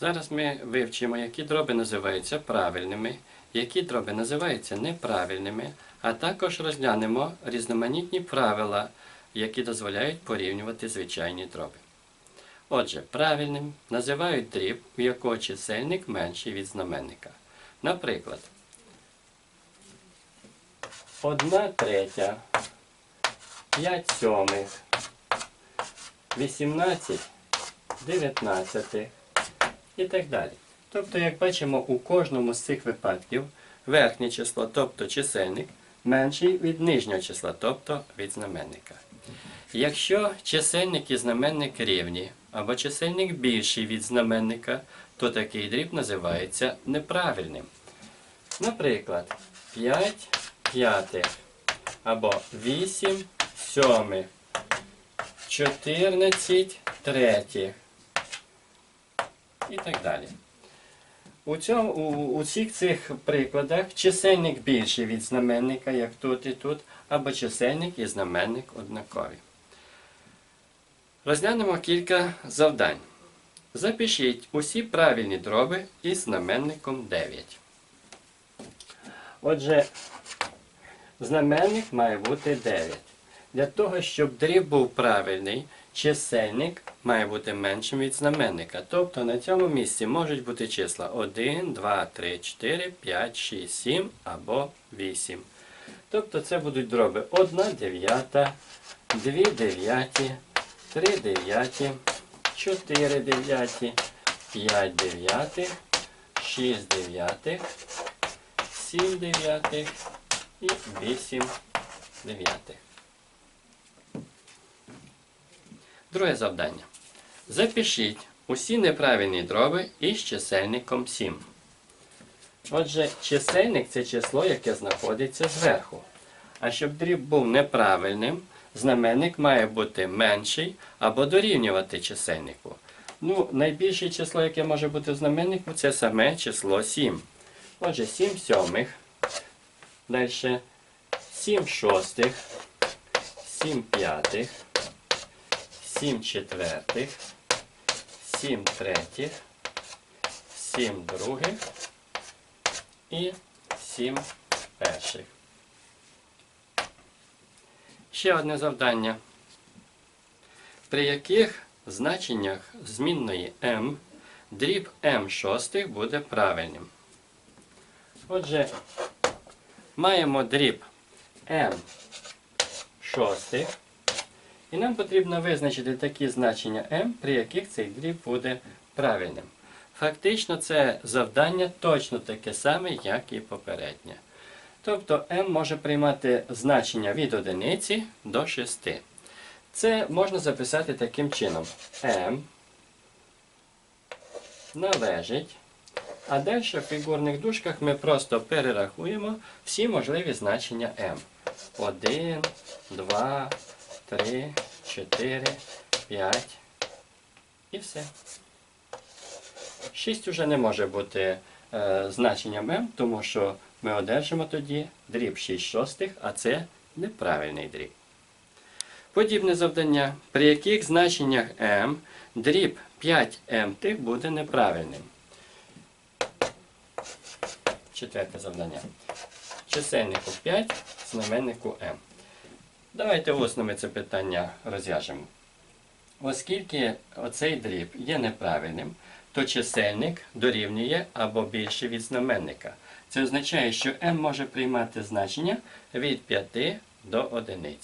Зараз ми вивчимо, які дроби називаються правильними, які дроби називаються неправильними, а також розглянемо різноманітні правила, які дозволяють порівнювати звичайні дроби. Отже, правильним називають дріб, у якого чисельник менший від знаменника. Наприклад, 1 третя, 5 сьомих, 18 19 і так далі. Тобто, як бачимо, у кожному з цих випадків верхнє число, тобто чисельник, менший від нижнього числа, тобто від знаменника. Якщо чисельник і знаменник рівні, або чисельник більший від знаменника, то такий дріб називається неправильним. Наприклад, 5 п'ятих або 8 сьомих, 14 третіх і так далі. У, цьому, у, у всіх цих прикладах чисельник більший від знаменника, як тут і тут, або чисельник і знаменник однакові. Розглянемо кілька завдань. Запишіть усі правильні дроби із знаменником 9. Отже, знаменник має бути 9. Для того, щоб дріб був правильний, чисельник має бути меншим від знаменника. Тобто на цьому місці можуть бути числа 1, 2, 3, 4, 5, 6, 7 або 8. Тобто це будуть дроби 1 дев'ята, 2 дев'яті, 3 дев'яті, 4 дев'яті, 5 дев'ятих, 6 дев'ятих, 7 дев'ятих і 8 дев'ятих. Друге завдання. Запишіть усі неправильні дроби із чисельником 7. Отже, чисельник це число, яке знаходиться зверху. А щоб дріб був неправильним, знаменник має бути менший або дорівнювати чисельнику. Ну, найбільше число, яке може бути в знаменнику, це саме число 7. Отже, 7 сьомих. Далі 7 шостих, 7 п'ятих, 7 четвертих, 7 третіх, 7 других і 7 перших. Ще одне завдання. При яких значеннях змінної m дріб m шостих буде правильним? Отже, маємо дріб m шостих. І нам потрібно визначити такі значення m, при яких цей дріб буде правильним. Фактично, це завдання точно таке саме, як і попереднє. Тобто m може приймати значення від одиниці до 6. Це можна записати таким чином. m належить. А далі в фігурних дужках ми просто перерахуємо всі можливі значення m. 1, 2, 3, 4, 5 і все. 6 вже не може бути е, значенням m, тому що ми одержимо тоді дріб 6 шостих, а це неправильний дріб. Подібне завдання, при яких значеннях m дріб 5m тих буде неправильним. Четверте завдання. Чисельнику 5, знаменнику m. Давайте усно ми це питання розв'яжемо. Оскільки оцей дріб є неправильним, то чисельник дорівнює або більше від знаменника. Це означає, що m може приймати значення від 5 до 1.